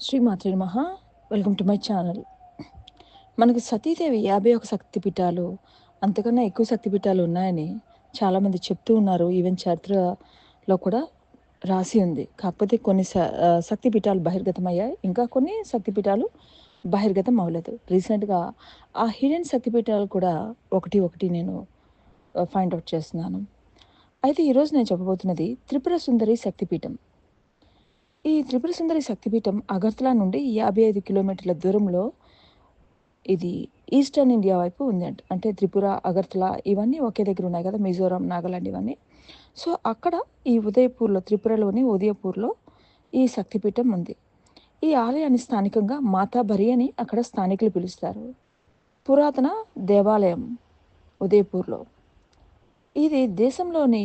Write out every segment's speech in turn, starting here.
శ్రీమాత్రి మహా welcome to my channel మనకు సతీదేవి యాభై ఒక శక్తిపీఠాలు అంతకన్నా ఎక్కువ శక్తిపీఠాలు ఉన్నాయని చాలామంది చెప్తూ ఉన్నారు. ఈవెన్ చరిత్రలో కూడా రాసి ఉంది. కాకపోతే కొన్ని స- ఆ, శక్తిపీఠాలు బహిర్గతమయ్యాయి. ఇంకా కొన్ని శక్తిపీఠాలు బహిర్గతం అవ్వలేదు. రీసెంట్గా ఆ హిడెన్ శక్తిపీఠాలు కూడా ఒకటి ఒకటి నేను ఫైండ్ అవుట్ చేస్తున్నాను. అయితే ఈరోజు నేను చెప్పబోతున్నది త్రిపుర సుందరి శక్తిపీఠం. ఈ త్రిపుర సుందరి శక్తిపీఠం అగర్తలా నుండి యాభై ఐదు కిలోమీటర్ల దూరంలో ఇది ఈస్టర్న్ ఇండియా వైపు ఉంది అంట అంటే త్రిపుర అగర్తలా ఇవన్నీ ఒకే దగ్గర ఉన్నాయి కదా మిజోరాం నాగాలాండ్ ఇవన్నీ. సో అక్కడ ఈ ఉదయపూర్లో త్రిపురలోని ఉదయపూర్లో ఈ శక్తిపీఠం ఉంది. ఈ ఆలయాన్ని స్థానికంగా మాతాబరి అని అక్కడ స్థానికులు పిలుస్తారు. పురాతన దేవాలయం ఉదయపూర్లో. ఇది దేశంలోని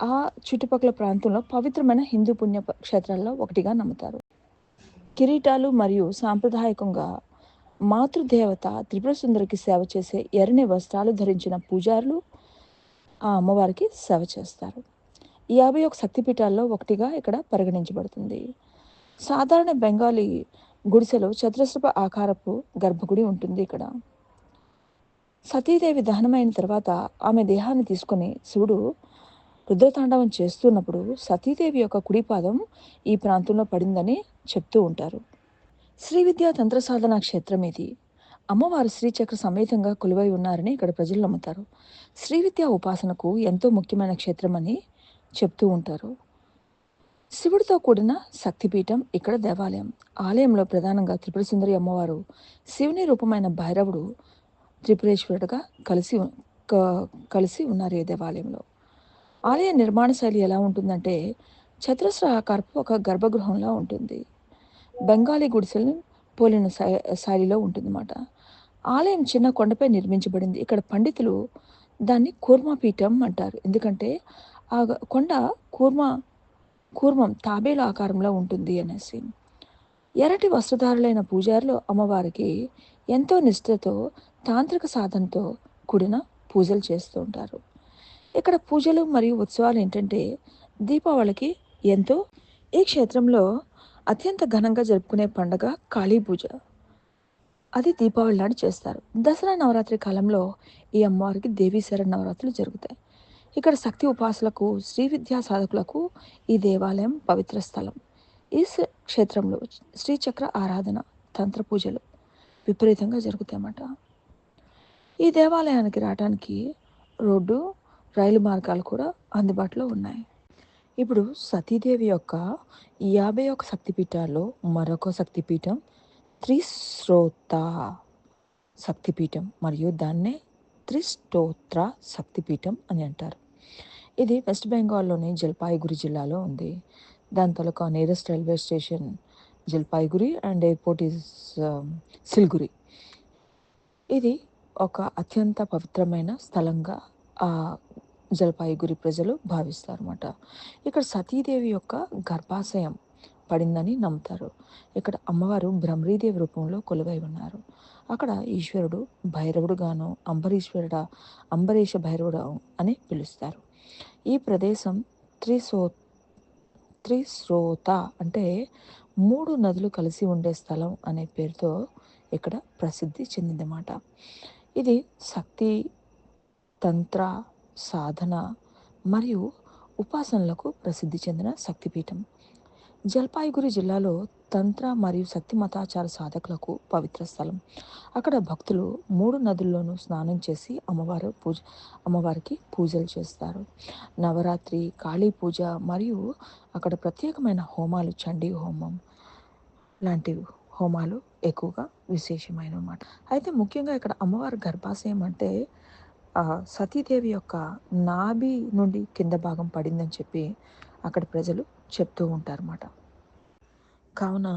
ఆ చుట్టుపక్కల ప్రాంతంలో పవిత్రమైన హిందూ పుణ్య క్షేత్రాల్లో ఒకటిగా నమ్ముతారు. కిరీటాలు మరియు సాంప్రదాయకంగా మాతృదేవత త్రిపుర సుందరికి సేవ చేసే ఎర్రని వస్త్రాలు ధరించిన పూజారులు ఆ అమ్మవారికి సేవ చేస్తారు. ఈ యాభై ఒక శక్తిపీఠాల్లో ఒకటిగా ఇక్కడ పరిగణించబడుతుంది. సాధారణ బెంగాలీ గుడిసెలో చతురస్రప ఆకారపు గర్భగుడి ఉంటుంది ఇక్కడ. సతీదేవి దహనమైన తర్వాత ఆమె దేహాన్ని తీసుకొని శివుడు రుద్రతాండవం చేస్తున్నప్పుడు సతీదేవి యొక్క కుడిపాదం ఈ ప్రాంతంలో పడిందని చెప్తూ ఉంటారు. శ్రీ విద్యా తంత్ర సాధన క్షేత్రం ఇది. అమ్మవారు శ్రీచక్ర సమేతంగా కొలువై ఉన్నారని ఇక్కడ ప్రజలు నమ్ముతారు. శ్రీ విద్యా ఉపాసనకు ఎంతో ముఖ్యమైన క్షేత్రం అని చెప్తూ ఉంటారు. శివుడితో కూడిన శక్తిపీఠం ఇక్కడ దేవాలయం. ఆలయంలో ప్రధానంగా త్రిపుర సుందరి అమ్మవారు శివుని రూపమైన భైరవుడు త్రిపురేశ్వరుడుగా కలిసి కలిసి ఉన్నారు ఈ దేవాలయంలో. ఆలయ నిర్మాణ శైలి ఎలా ఉంటుందంటే చతురస్ర ఆకారపు ఒక గర్భగృహంలా ఉంటుంది. బెంగాలీ గుడిసెలను పోలిన శైలిలో శైలిలో ఉంటుందన్నమాట. ఆలయం చిన్న కొండపై నిర్మించబడింది. ఇక్కడ పండితులు దాన్ని కూర్మపీఠం అంటారు. ఎందుకంటే ఆ కొండ కూర్మ కూర్మం తాబేలు ఆకారంలో ఉంటుంది అనేసి. ఎరటి వస్త్రధారులైన పూజారులు అమ్మవారికి ఎంతో నిష్ఠతో తాంత్రిక సాధనతో కూడిన పూజలు చేస్తూ ఉంటారు. ఇక్కడ పూజలు మరియు ఉత్సవాలు ఏంటంటే దీపావళికి ఎంతో ఈ క్షేత్రంలో అత్యంత ఘనంగా జరుపుకునే పండగ కాళీ పూజ. అది దీపావళి నాడు చేస్తారు. దసరా నవరాత్రి కాలంలో ఈ అమ్మవారికి దేవీ నవరాత్రులు జరుగుతాయి. ఇక్కడ శక్తి ఉపాసలకు శ్రీ విద్యా సాధకులకు ఈ దేవాలయం పవిత్ర స్థలం. ఈ క్షేత్రంలో శ్రీచక్ర ఆరాధన తంత్ర పూజలు విపరీతంగా జరుగుతాయన్నమాట. ఈ దేవాలయానికి రావడానికి రోడ్డు రైలు మార్గాలు కూడా అందుబాటులో ఉన్నాయి. ఇప్పుడు సతీదేవి యొక్క యాభై ఒక శక్తిపీఠాల్లో మరొక శక్తిపీఠం త్రిశ్రోత శక్తిపీఠం మరియు దాన్నే త్రిస్తోత్ర శక్తిపీఠం అని అంటారు. ఇది వెస్ట్ బెంగాల్లోని జల్పాయిగురి జిల్లాలో ఉంది. దాని తాలూకా nearest railway station Jalpaiguri and airport is Siliguri. ఇది ఒక అత్యంత పవిత్రమైన స్థలంగా ఆ జల్పాయిగురి ప్రజలు భావిస్తారు అన్నమాట ఇక్కడ సతీదేవి యొక్క గర్భాశయం పడిందని నమ్ముతారు. ఇక్కడ అమ్మవారు బ్రహ్మరీదేవి రూపంలో కొలువై ఉన్నారు. అక్కడ ఈశ్వరుడు భైరవుడుగాను అంబరీశ్వరుడ అంబరీష భైరవుడు అని పిలుస్తారు. ఈ ప్రదేశం త్రిసో త్రిశ్రోత అంటే మూడు నదులు కలిసి ఉండే స్థలం అనే పేరుతో ఇక్కడ ప్రసిద్ధి చెందిందన్నమాట. ఇది శక్తి తంత్ర సాధన మరియు ఉపాసనలకు ప్రసిద్ధి చెందిన శక్తిపీఠం. జల్పాయిగురి జిల్లాలో తంత్ర మరియు శక్తి మతాచార సాధకులకు పవిత్ర స్థలం. అక్కడ భక్తులు మూడు నదుల్లోనూ స్నానం చేసి అమ్మవారు పూజ అమ్మవారికి పూజలు చేస్తారు. నవరాత్రి కాళీ పూజ మరియు అక్కడ ప్రత్యేకమైన హోమాలు చండీ హోమం లాంటి హోమాలు ఎక్కువగా విశేషమైన అన్నమాట అయితే ముఖ్యంగా ఇక్కడ అమ్మవారి గర్భాశయం అంటే సతీదేవి యొక్క నాభి నుండి కింద భాగం పడిందని చెప్పి అక్కడ ప్రజలు చెప్తూ ఉంటారన్నమాట. కావున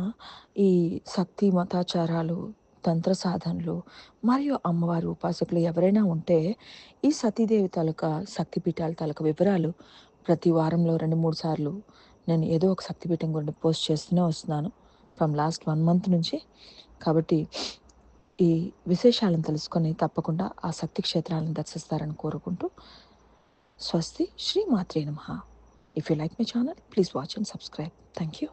ఈ శక్తి మతాచారాలు తంత్ర సాధనలు మరియు అమ్మవారి ఉపాసకులు ఎవరైనా ఉంటే ఈ సతీదేవి తాలూకా శక్తిపీఠాల తాలూకా వివరాలు ప్రతి వారంలో రెండు మూడు సార్లు నేను ఏదో ఒక శక్తిపీఠం గురించి పోస్ట్ చేస్తూనే వస్తున్నాను. ఫ్రమ్ లాస్ట్ వన్ మంత్ నుంచి. కాబట్టి ఈ విశేషాలను తెలుసుకొని తప్పకుండా ఆ శక్తి క్షేత్రాలను దర్శిస్తారని కోరుకుంటూ స్వస్తి శ్రీ మాత్రే నమ. If you like my channel please watch and subscribe thank you